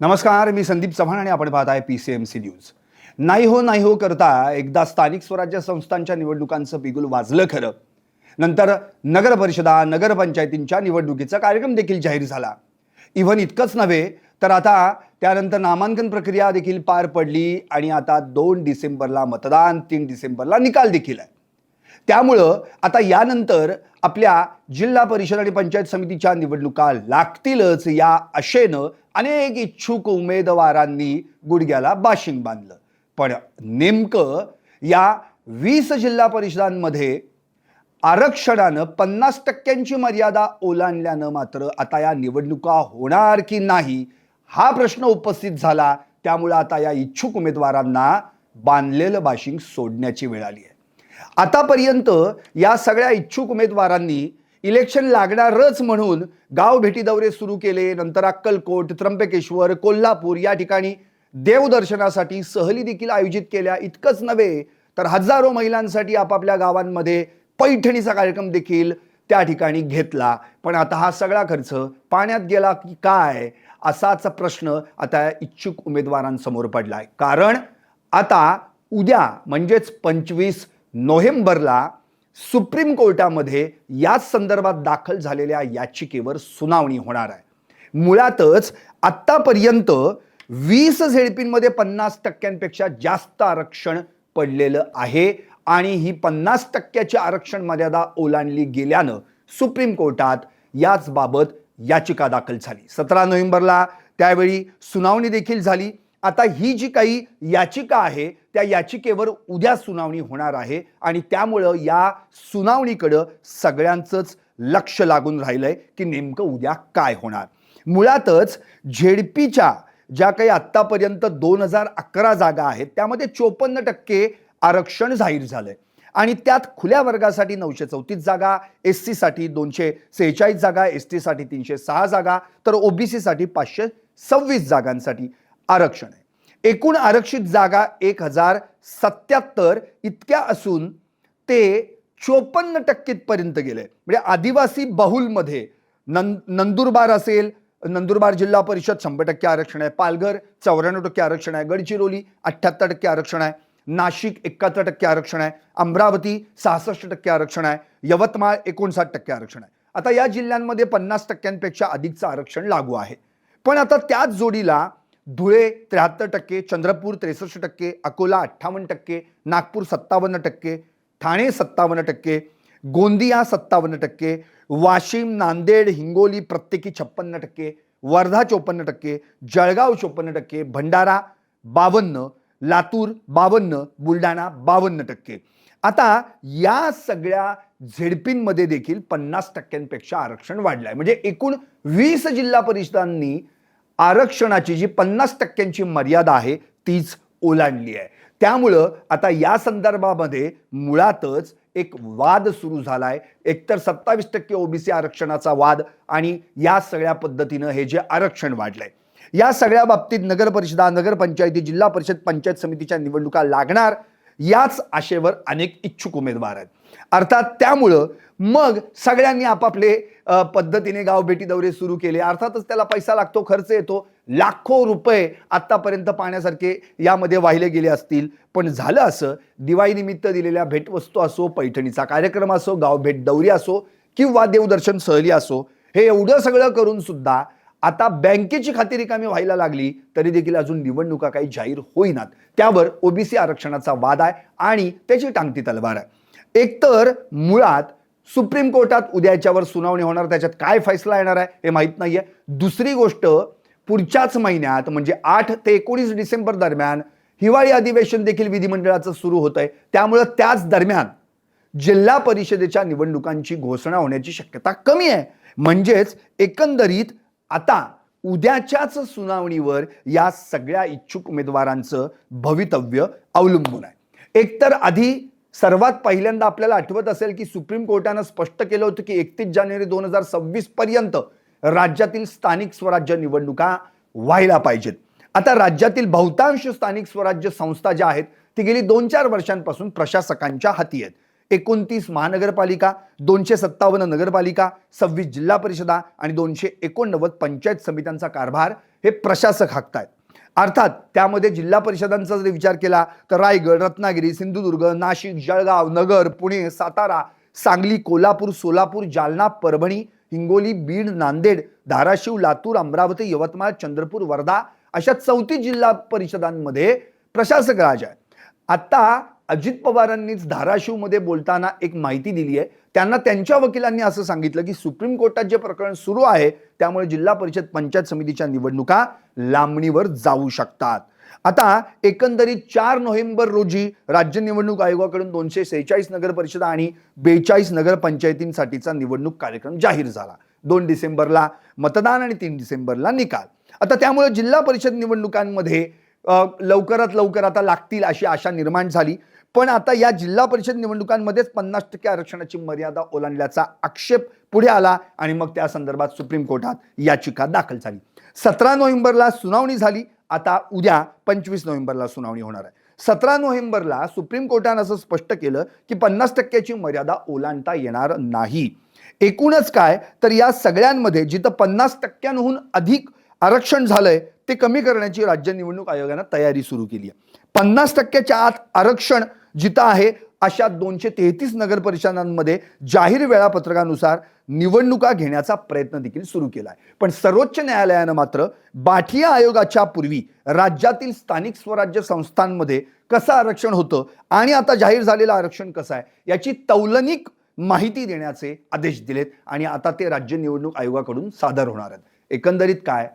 नमस्कार मी संदीप चव्हाण आणि आपण पाहत आहे P C M C news. नाही हो नाही हो करता एकदा स्थानिक स्वराज्य संस्थांच्या निवडणुकांचं बिगुल वाजलं खरं. नंतर नगर परिषदा नगरपंचायतींच्या निवडणुकीचा कार्यक्रम देखील जाहीर झाला. इव्हन इतकंच नव्हे तर आता त्यानंतर नामांकन प्रक्रिया देखील पार पडली आणि आता दोन डिसेंबरला मतदान तीन डिसेंबरला निकाल देखील आहे. त्यामुळं आता यानंतर आपल्या जिल्हा परिषद आणि पंचायत समितीच्या निवडणुका लागतीलच या आशेनं अनेक इच्छुक उमेदवारांनी गुडघ्याला बाशिंग बांधलं. पण नेमकं या वीस जिल्हा परिषदांमध्ये आरक्षणानं पन्नास टक्क्यांची मर्यादा ओलांडल्यानं मात्र आता या निवडणुका होणार की नाही हा प्रश्न उपस्थित झाला. त्यामुळे आता या इच्छुक उमेदवारांना बांधलेलं बाशिंग सोडण्याची वेळ आली आहे. आतापर्यंत या सगळ्या इच्छुक उमेदवारांनी इलेक्शन लागणारच म्हणून गाव भेटी दौरे सुरू केले. नंतर अक्कलकोट त्र्यंबकेश्वर कोल्हापूर या ठिकाणी देवदर्शनासाठी सहली देखील आयोजित केल्या. इतकंच नव्हे तर हजारो महिलांसाठी आपापल्या गावांमध्ये पैठणीचा कार्यक्रम देखील त्या ठिकाणी घेतला. पण आता हा सगळा खर्च पाण्यात गेला की काय असाच प्रश्न आता इच्छुक उमेदवारांसमोर पडलाय. कारण आता उद्या म्हणजेच पंचवीस नोव्हेंबरला सुप्रीम कोर्टामध्ये याच संदर्भात दाखल झालेल्या याचिकेवर सुनावणी होणार आहे. मुळातच आत्तापर्यंत वीस झेडपींमध्ये पन्नास टक्क्यांपेक्षा जास्त आरक्षण पडलेलं आहे आणि ही पन्नास टक्क्याची आरक्षण मर्यादा ओलांडली गेल्यानं सुप्रीम कोर्टात याच बाबत याचिका दाखल झाली. सतरा नोव्हेंबरला त्यावेळी सुनावणी देखील झाली. आता ही जी काही याचिका आहे त्या याचिकेवर उद्या सुनावणी होणार आहे आणि त्यामुळं या सुनावणीकडं सगळ्यांचंच लक्ष लागून राहिलंय की नेमकं उद्या काय होणार. मुळातच झेडपीच्या ज्या काही आत्तापर्यंत दोन हजार अकरा जागा आहेत त्यामध्ये चोपन्न टक्के आरक्षण जाहीर झालंय. आणि त्यात खुल्या वर्गासाठी नऊशे चौतीस जागा एस सीसाठी दोनशे सेहेचाळीस जागा एस टीसाठी तीनशे सहा जागा तर ओबीसीसाठी पाचशे सव्वीस जागांसाठी आरक्षण आहे. एकूण आरक्षित जागा एक हजार सत्याहत्तर इतक्या असून ते चोपन्न टक्केपर्यंत गेले. म्हणजे आदिवासी बहुलमध्ये नं नंदुरबार असेल नंदुरबार जिल्हा परिषद शंभर टक्के आरक्षण आहे पालघर चौऱ्याण्णव टक्के आरक्षण आहे गडचिरोली अठ्ठ्याहत्तर टक्के आरक्षण आहे नाशिक एकाहत्तर टक्के आरक्षण आहे अमरावती सहासष्ट टक्के आरक्षण आहे यवतमाळ एकोणसाठ टक्के आरक्षण आहे. आता या जिल्ह्यांमध्ये पन्नास टक्क्यांपेक्षा अधिकचं आरक्षण लागू आहे. पण आता त्याच जोडीला धुळे त्र्याहत्तर टक्के चंद्रपूर त्रेसष्ट टक्के अकोला अठ्ठावन्न टक्के नागपूर सत्तावन्न टक्के ठाणे सत्तावन्न टक्के गोंदिया सत्तावन्न टक्के वाशिम नांदेड हिंगोली प्रत्येकी छप्पन्न टक्के वर्धा चोपन्न टक्के जळगाव चोपन्न टक्के भंडारा बावन्न लातूर बावन्न बुलढाणा बावन्न टक्के. आता या सगळ्या झेडपींमध्ये देखील पन्नास टक्क्यांपेक्षा आरक्षण वाढलं आहे म्हणजे एकूण वीस जिल्हा परिषदांनी आरक्षणाची जी पन्नास टक्क्यांची मर्यादा आहे तीच ओलांडली आहे. त्यामुळं आता या संदर्भामध्ये मुळातच एक वाद सुरू झाला आहे एकतर सत्तावीस टक्के ओबीसी आरक्षणाचा वाद आणि या सगळ्या पद्धतीनं हे जे आरक्षण वाढलंय. या सगळ्या बाबतीत नगरपरिषदा नगरपंचायती जिल्हा परिषद पंचायत समितीच्या निवडणुका लागणार. याच आशेवर अनेक इच्छुक उमेदवार आहेत. अर्थात त्यामुळं मग सगळ्यांनी आपापले पद्धतीने गाव भेटी दौरे सुरू केले. अर्थातच त्याला पैसा लागतो खर्च येतो. लाखो रुपये आत्तापर्यंत पाण्यासारखे यामध्ये वाहिले गेले असतील. पण झालं असं दिवाळीनिमित्त दिलेल्या भेटवस्तू असो पैठणीचा कार्यक्रम असो गाव भेट दौरी असो किंवा देवदर्शन सहली असो हे एवढं सगळं करून सुद्धा आता बँकेची खाती रिकामी व्हायला लागली तरी देखील अजून निवडणुका काही जाहीर होईनात. त्यावर ओबीसी आरक्षणाचा वाद आहे आणि त्याची टांगती तलवार आहे. एकतर मुळात सुप्रीम कोर्टात उद्या याच्यावर सुनावणी होणार त्याच्यात काय फैसला येणार आहे हे माहीत नाहीये. दुसरी गोष्ट पुढच्याच महिन्यात म्हणजे आठ ते एकोणीस डिसेंबर दरम्यान हिवाळी अधिवेशन देखील विधिमंडळाचं सुरू होत आहे त्यामुळं त्याच दरम्यान जिल्हा परिषदेच्या निवडणुकांची घोषणा होण्याची शक्यता कमी आहे. म्हणजेच एकंदरीत आता उद्याच्याच सुनावणीवर या सगळ्या इच्छुक उमेदवारांचं भवितव्य अवलंबून आहे. एकतर आधी सर्वात पहिल्यांदा आपल्याला आठवत असेल की सुप्रीम कोर्टानं स्पष्ट केलं होतं की एकतीस जानेवारी दोन हजार सव्वीस पर्यंत राज्यातील स्थानिक स्वराज्य निवडणुका व्हायला पाहिजेत. आता राज्यातील बहुतांश स्थानिक स्वराज्य संस्था ज्या आहेत ती गेली दोन चार वर्षांपासून प्रशासकांच्या हाती आहेत. एकोणतीस महानगरपालिका दोनशे सत्तावन्न नगरपालिका सव्वीस जिल्हा परिषदा आणि दोनशे एकोणनव्वद पंचायत समित्यांचा कारभार हे प्रशासक हाकतायत. अर्थात त्यामध्ये जिल्हा परिषदांचा जर विचार केला तर रायगड रत्नागिरी सिंधुदुर्ग नाशिक जळगाव नगर पुणे सातारा सांगली कोल्हापूर सोलापूर जालना परभणी हिंगोली बीड नांदेड धाराशिव लातूर अमरावती यवतमाळ चंद्रपूर वर्धा अशा चौतीस जिल्हा परिषदांमध्ये प्रशासक राज आहे आता अजित पवारांनीच धाराशिवमध्ये बोलताना एक माहिती दिली आहे. त्यांना त्यांच्या वकिलांनी असं सांगितलं की सुप्रीम कोर्टात जे प्रकरण सुरू आहे त्यामुळे जिल्हा परिषद पंचायत समितीच्या निवडणुका लांबणीवर जाऊ शकतात. आता एकंदरीत चार नोव्हेंबर रोजी राज्य निवडणूक आयोगाकडून दोनशे सेहेचाळीस नगर परिषद आणि बेचाळीस नगरपंचायतींसाठीचा निवडणूक कार्यक्रम जाहीर झाला. दोन डिसेंबरला मतदान आणि तीन डिसेंबरला निकाल. आता त्यामुळे जिल्हा परिषद निवडणुकांमध्ये लवकरात लवकर आता लागतील अशी आशा निर्माण झाली. पण आता या जिल्हा परिषद निवडणुकांमध्येच पन्नास टक्के आरक्षणाची मर्यादा ओलांडल्याचा आक्षेप पुढे आला आणि मग त्या संदर्भात सुप्रीम कोर्टात याचिका दाखल झाली. सतरा नोव्हेंबरला सुनावणी झाली. आता उद्या पंचवीस नोव्हेंबरला सुनावणी होणार आहे. सतरा नोव्हेंबरला सुप्रीम कोर्टानं असं स्पष्ट केलं की पन्नास टक्क्याची मर्यादा ओलांडता येणार नाही. एकूणच काय? तर या सगळ्यांमध्ये जिथं पन्नास टक्क्यांहून अधिक आरक्षण झालंय ते कमी करण्याची राज्य निवडणूक आयोगानं तयारी सुरू केली आहे. पन्नास टक्क्याच्या आत आरक्षण जिथं आहे अशा दोनशे तेहतीस नगर परिषदांमध्ये जाहीर वेळापत्रकानुसार निवडणुका घेण्याचा प्रयत्न देखील सुरू केला आहे पण सर्वोच्च न्यायालयानं मात्र बाठिया आयोगाच्या पूर्वी राज्यातील स्थानिक स्वराज्य संस्थांमध्ये कसं आरक्षण होतं आणि आता जाहीर झालेलं आरक्षण कसं आहे याची तौलनिक माहिती देण्याचे आदेश दिलेत आणि आता ते राज्य निवडणूक आयोगाकडून सादर होणार आहेत. एकंदरीत काय?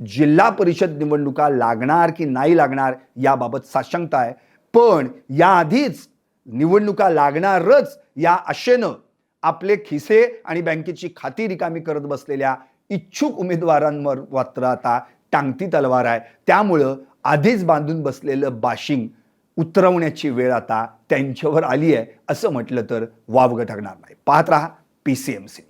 जिल्हा परिषद निवडणुका लागणार की नाही लागणार याबाबत साशंकता आहे. पण याआधीच निवडणुका लागणारच या आशेनं आपले खिसे आणि बँकेची खाती रिकामी करत बसलेल्या इच्छुक उमेदवारांवर मात्र आता टांगती तलवार आहे. त्यामुळं आधीच बांधून बसलेलं बाशिंग उतरवण्याची वेळ आता त्यांच्यावर आली आहे असं म्हटलं तर वावगं ठरणार नाही. पाहत रहा पी सी एम सी